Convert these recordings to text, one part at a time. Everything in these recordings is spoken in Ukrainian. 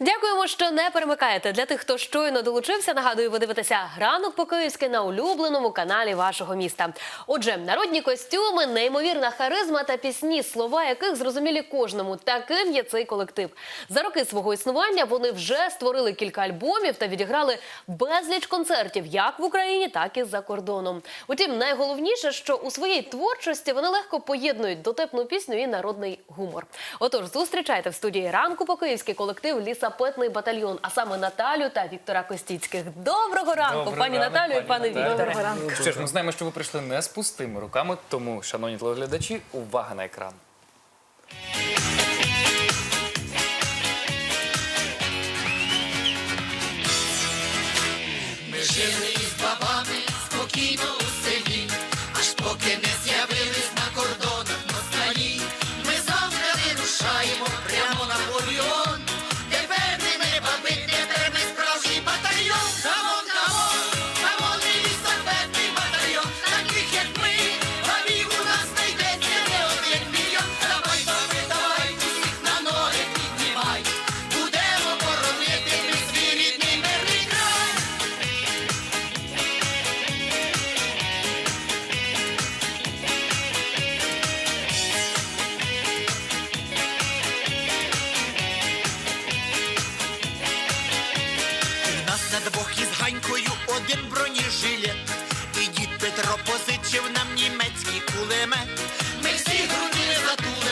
Дякуємо, що не перемикаєте. Для тих, хто щойно долучився, нагадую, ви дивитеся ранок по-київськи на улюбленому каналі вашого міста. Отже, народні костюми, неймовірна харизма та пісні, слова яких зрозумілі кожному. Таким є цей колектив. За роки свого існування вони вже створили кілька альбомів та відіграли безліч концертів як в Україні, так і за кордоном. Утім, найголовніше, що у своїй творчості вони легко поєднують дотепну пісню і народний гумор. Отож, зустрічайте в студії ранку по-київськи колектив Лісапетний батальйон, а саме Наталю та Віктора Костіцьких. Доброго ранку, Добрий пані ранок, Наталю і пані пане Наталю. Вікторе. Доброго ранку. Що ж, ми знаємо, що ви прийшли не з пустими руками, тому, шановні телеглядачі, увага на екран. Ми позичив нам німецький кулемет. Ми всі груди затулимо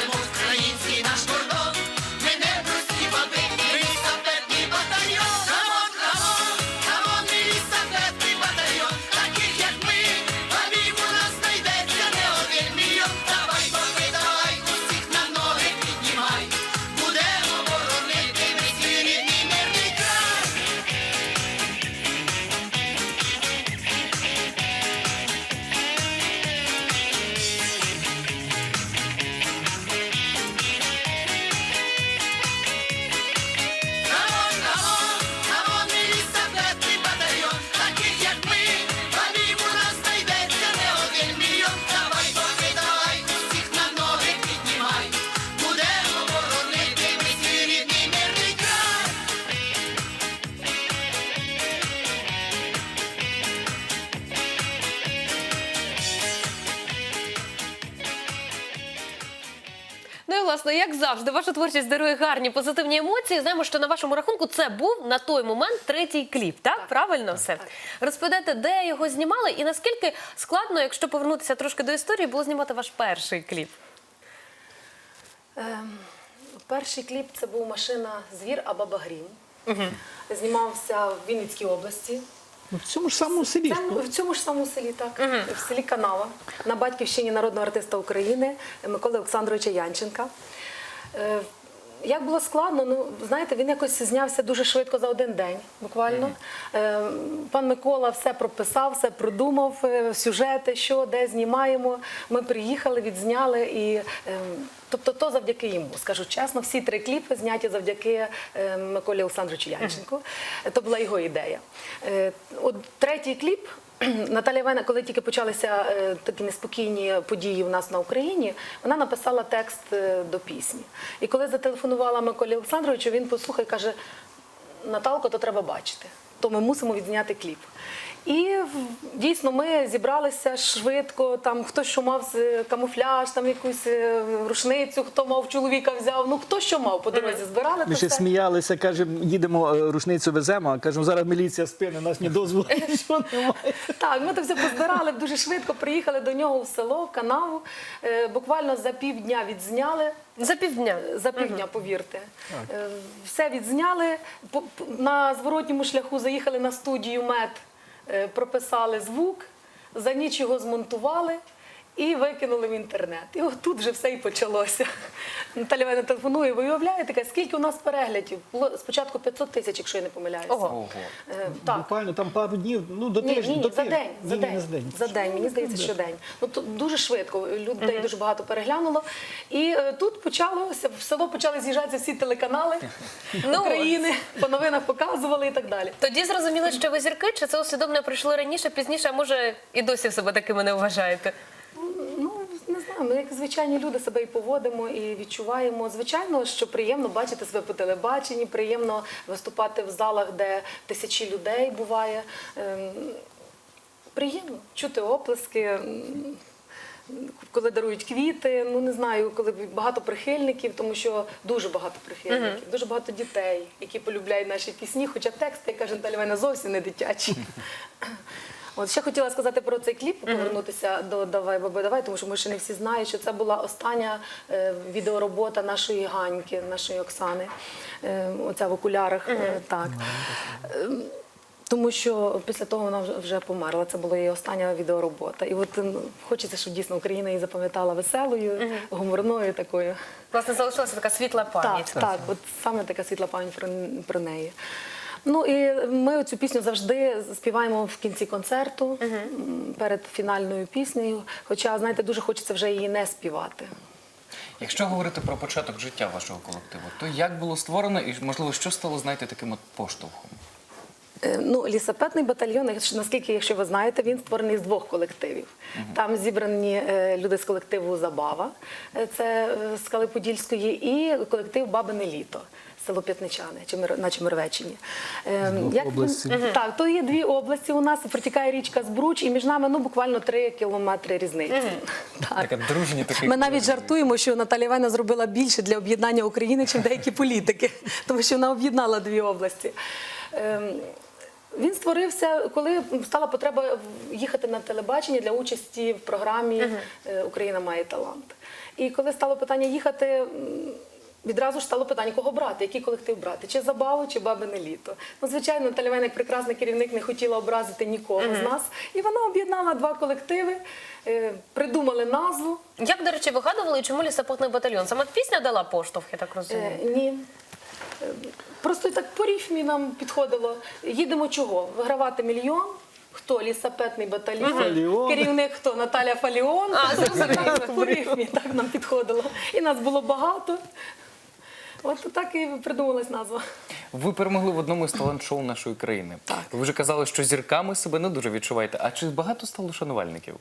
Ну як завжди, ваша творчість дарує гарні позитивні емоції. Знаємо, що на вашому рахунку це був на той момент третій кліп. Так, правильно все розповідайте, де його знімали, і наскільки складно, якщо повернутися трошки до історії, було знімати ваш перший кліп. Ем, Перший кліп це був машина Звір або Багрім. Знімався в Вінницькій області. В цьому ж самому селі. Це в цьому ж самому селі, так, в селі Канава, на батьківщині народного артиста України Миколи Олександровича Янченка. Е, Як було складно, ну знаєте, він якось знявся дуже швидко за один день, буквально. Е, Пан Микола все прописав, все продумав, е, сюжети, що, де знімаємо. Ми приїхали, відзняли і. Тобто то завдяки йому, скажу чесно, всі три кліпи зняті завдяки Миколі Олександровичу Янченку. То була його ідея. От третій кліп Наталя Івана, коли тільки почалися е, такі неспокійні події у нас на Україні, вона написала текст е, до пісні. І коли зателефонувала Миколі Олександровичу, він послухає, каже: Наталко, то треба бачити. То ми мусимо відзняти кліп. І дійсно ми зібралися швидко. Там хтось що мав з- камуфляж, там якусь е, рушницю, хто мав чоловіка взяв. Ну хто що мав по дорозі збирали. Ми ще все. сміялися, кажемо, їдемо, е, рушницю веземо, а кажемо, зараз міліція спине, нас не дозволить, що немає. Так, ми то все позбирали дуже швидко. Приїхали до нього в село, в канаву. Е, Буквально за півдня відзняли. За півдня. За півдня, повірте. Е, Все відзняли. По- На зворотньому шляху заїхали на студію мед, прописали звук, за ніч його змонтували. І викинули в інтернет. І от тут вже все і почалося. Наталя Івановна телефонує, ви уявляєте, каже, скільки у нас переглядів? Було спочатку 500 тисяч, якщо я не помиляюся. Ого. Е, Так. Буквально там пару днів, ну до Ні, тижня. ні, до за тижня. день, Ні, за ні, день, не з день. за день, мені здається, щодень. Ну то дуже швидко. Людей дуже багато переглянуло. І е, тут почалося в село почали з'їжджатися всі телеканали Ну, України, по новинах показували і так далі. Тоді зрозуміли, що ви зірки, чи це усвідомлення прийшло раніше, пізніше, а може і досі себе такими не вважаєте? Ну не знаю. Ми як звичайні люди себе і поводимо, і відчуваємо. Звичайно, що приємно бачити себе по телебаченні, приємно виступати в залах, де тисячі людей буває. Ем, Приємно чути оплески. Коли дарують квіти, ну не знаю, коли багато прихильників, тому що дуже багато прихильників, дуже багато дітей, які полюбляють наші пісні, хоча тексти, як каже Наталя Івановна, зовсім не дитячі. От ще хотіла сказати про цей кліп, повернутися до Давай баби, давай, тому що ми ще не всі знають, що це була остання е, відеоробота нашої Ганьки, нашої Оксани. Е, оця в окулярах. е, так. Ем, Тому що після того вона вже- вже померла. Це була її остання відеоробота. І от ну, хочеться, щоб дійсно Україна її запам'ятала веселою, гуморною такою. Власне, залишилася така світла пам'ять. Так, так, от саме така світла пам'ять про, про неї. Ну і ми цю пісню завжди співаємо в кінці концерту перед фінальною піснею. Хоча, знаєте, дуже хочеться вже її не співати. Якщо говорити про початок життя вашого колективу, то як було створено і можливо, що стало знаєте таким от поштовхом? Е, Ну, лісапетний батальйон, наскільки, якщо ви знаєте, він створений з двох колективів. Там зібрані е, люди з колективу Забава, е, це з Калиподільської, і колектив Бабине літо. Село П'ятничани на Чемервеччині. Е, як- Так, то є дві області. У нас протікає річка Збруч, і між нами ну, буквально три кілометри різниці. Так. Така дружні такий. Ми навіть жартуємо, що Наталія Івановна зробила більше для об'єднання України, ніж деякі політики, тому що вона об'єднала дві області. Ем, Він створився, коли стала потреба їхати на телебачення для участі в програмі е, Україна має талант. І коли стало питання їхати. Відразу ж стало питання, кого брати, який колектив брати, чи забаву, чи бабине літо. Ну, звичайно, Наталя Іванівна, прекрасний керівник, не хотіла образити нікого з нас. І вона об'єднала два колективи, е, придумали назву. Як, до речі, вигадували, і чому лісопотний батальйон? Саме пісня дала поштовх, я так розумію. Е, ні. Е, Просто так по рифмі нам підходило. Їдемо чого? Вигравати мільйон. Хто лісапетний батальйон, Фаліон. керівник хто Наталя Фаліон. А, зрозуміло. по рифмі так нам підходило. І нас було багато. От так і придумалась назва. Ви перемогли в одному із талант-шоу нашої країни. Так. Ви вже казали, що зірками себе не дуже відчуваєте. А чи багато стало шанувальників?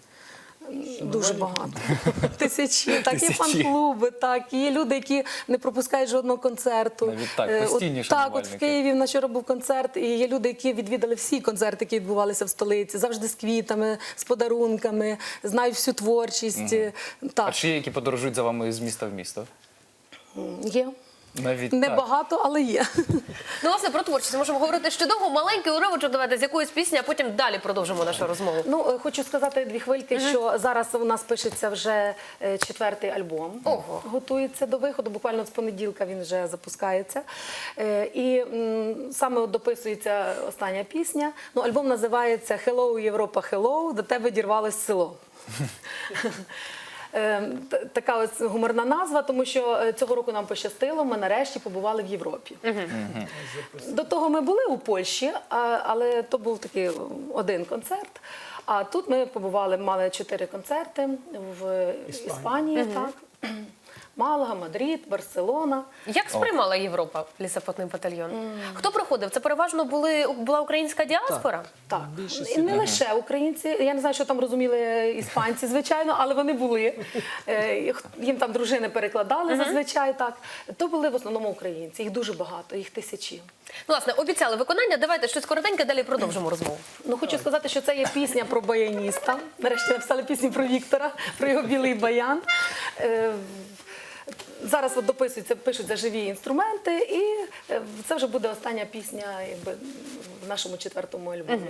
Дуже багато. Тисячі. Так, є фан-клуби, так, є люди, які не пропускають жодного концерту. Навіть так, Е, постійні от, Так, от в. Києві в вчора був концерт, і є люди, які відвідали всі концерти, які відбувалися в столиці, завжди з квітами, з подарунками, знають всю творчість. А Так, чи є які подорожують за вами з міста в місто? є. Навіть так. Небагато, але є. Ну, власне, про творчість можемо говорити ще довго. Маленький уривочок давайте з якоїсь пісні, а потім далі продовжимо нашу розмову. Ну, е, хочу сказати дві хвильки, що зараз у нас пишеться вже е, четвертий альбом. Ого. Готується до виходу. Буквально з понеділка він вже запускається. Е, І м, саме от дописується остання пісня. Ну, альбом називається Hello, Європа, Hello, до тебе дірвалось село. Е, т- Така ось гуморна назва, тому що е, цього року нам пощастило. Ми нарешті побували в Європі. До того ми були у Польщі, але то був такий один концерт. А тут ми побували, мали чотири концерти в Іспанії, так. Малага, Мадрид, Барселона. Як сприймала Європа лісопотний батальйон? Хто приходив? Це переважно були була українська діаспора? Так, і не лише українці. Я не знаю, що там розуміли іспанці, звичайно, але вони були. Е, Їм там дружини перекладали зазвичай. Так то були в основному українці. Їх дуже багато, їх тисячі. Ну, власне, обіцяли виконання. Давайте щось коротеньке, далі продовжимо розмову. Ну хочу сказати, що це є пісня про баяніста. Нарешті написали пісню про Віктора, про його білий баян. Зараз от дописуються, пишуться живі інструменти, і е, це вже буде остання пісня якби, в нашому четвертому альбомі.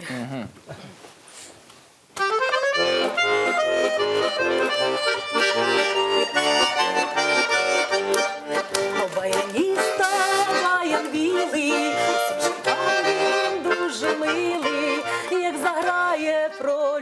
О, баяніста, баян білий, співає він дуже милий, як заграє про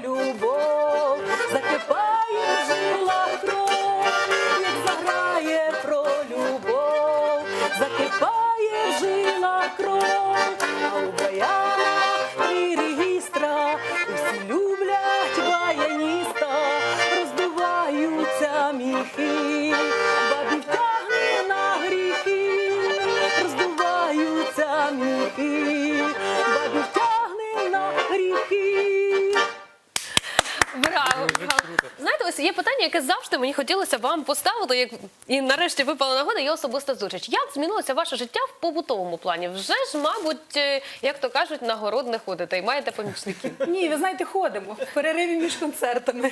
мені хотілося вам поставити, як і нарешті випала нагода, є особиста зустріч. Як змінилося ваше життя в побутовому плані? Вже ж, мабуть, е, як то кажуть, на город не ходите і маєте помічників. Ні, ви знаєте, ходимо в перериві між концертами.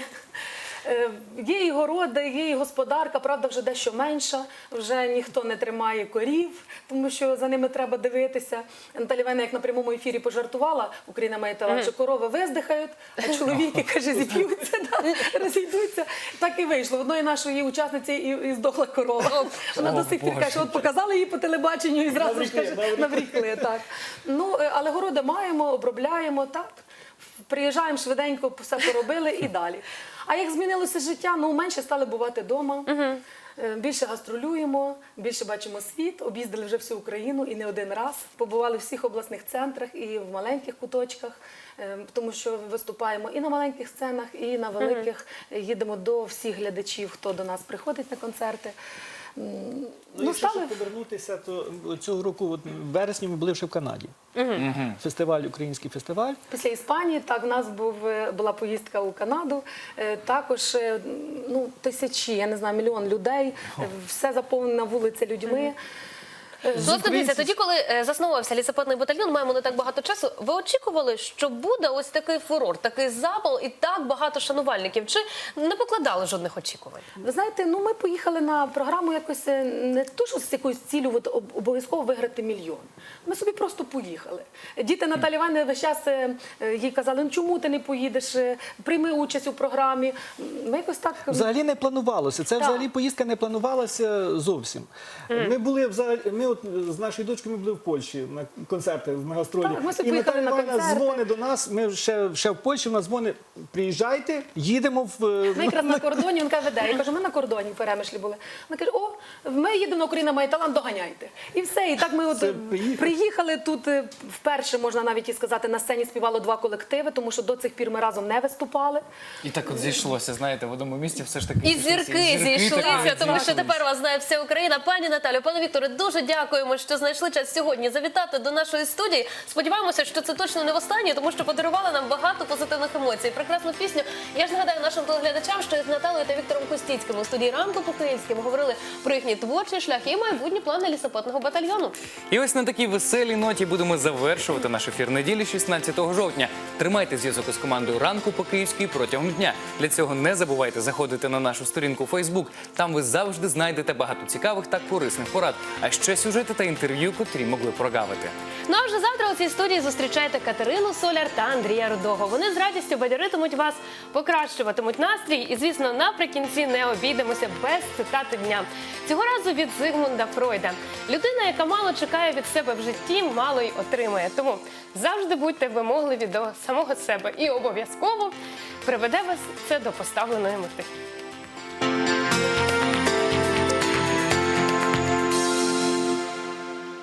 Е, Є і городи, є і господарка, правда, вже дещо менша. Вже ніхто не тримає корів, тому що за ними треба дивитися. Наталя Івановна, як на прямому ефірі пожартувала, Україна має талант, що корови виздихають, а чоловіки, каже, зіп'ються, да, розійдуться. Так і вийшло. Одної нашої учасниці і, і здохла корова. Вона до сих пір каже, от показали її по телебаченню і зразу ж каже, наврікли. Так. Ну, е, але городи маємо, обробляємо, так. Приїжджаємо швиденько, все поробили і далі. А як змінилося життя? Ну, менше стали бувати вдома. Більше гастролюємо, більше бачимо світ, об'їздили вже всю Україну і не один раз. Побували в всіх обласних центрах і в маленьких куточках, е, тому що виступаємо і на маленьких сценах, і на великих. Їдемо до всіх глядачів, хто до нас приходить на концерти. Ну, якщо щоб повернутися, то цього року, от, в вересні, ми були вже в Канаді. Фестиваль, український фестиваль. Після Іспанії так в нас був е, була поїздка у Канаду. Е, Також е, ну тисячі, я не знаю, мільйон людей. Все заповнено вулиця людьми. Власне, дивіться, тоді, коли е, заснувався лісопедний батальйон, маємо не так багато часу. Ви очікували, що буде ось такий фурор, такий запал і так багато шанувальників? Чи не покладали жодних очікувань? Ви знаєте, ну ми поїхали на програму якось е, не то, що з якоюсь цілю от, об- обов'язково виграти мільйон. Ми собі просто поїхали. Діти Наталі Івановни весь час е, е, їй казали, ну чому ти не поїдеш, Е, прийми участь у програмі. Ми якось так Взагалі не планувалося. Це Так. взагалі поїздка не планувалася зовсім. Ми були взагалі, ми от з нашою дочкою ми були в Польщі на концерти в мегастролі. Так, ми собі І Наталя на Івановна концерти. дзвонить до нас. Ми ще, ще в Польщі, вона дзвонить, приїжджайте, їдемо в е, Ми якраз на кордоні, він каже, веде. Я кажу, ми на кордоні в Перемишлі були. Вона каже, о, ми їдемо на Україна має талант, доганяйте. І все. І так ми от приїхали. приїхали тут е, вперше, можна навіть і сказати, на сцені співало два колективи, тому що до цих пір ми разом не виступали. І так от зійшлося, знаєте, в одному місті все ж таки. І зійшлося. зірки зійшлися, так тому що зійшлися. тепер вас знає вся Україна. Пані Наталю, пане Вікторе, дуже дякуємо, що знайшли час сьогодні завітати до нашої студії. Сподіваємося, що це точно не востаннє, тому що подарували нам багато позитивних емоцій. Прекрасну пісню. Я ж нагадаю нашим телеглядачам, що з Наталою та Віктором Костіцьким у студії ранку по київськи ми говорили про їхній творчий шлях і майбутні плани лісопотного батальйону. І ось на такій веселій ноті будемо завершувати наш ефір неділі 16 жовтня. Тримайте зв'язок із командою ранку по київській протягом дня. Для цього не забувайте заходити на нашу сторінку Facebook. Там ви завжди знайдете багато цікавих та корисних порад, а ще сюжети та інтерв'ю, котрі могли прогавити. Ну а вже завтра у цій студії зустрічайте Катерину Соляр та Андрія Рудого. Вони з радістю бадьоритимуть вас, покращуватимуть настрій. І, звісно, наприкінці не обійдемося без цитати дня. Цього разу від Зигмунда Фройда. Людина, яка мало чекає від себе в житті, мало й отримує. Тому завжди будьте вимогливі до самого себе і обов'язково приведе вас це до поставленої мети.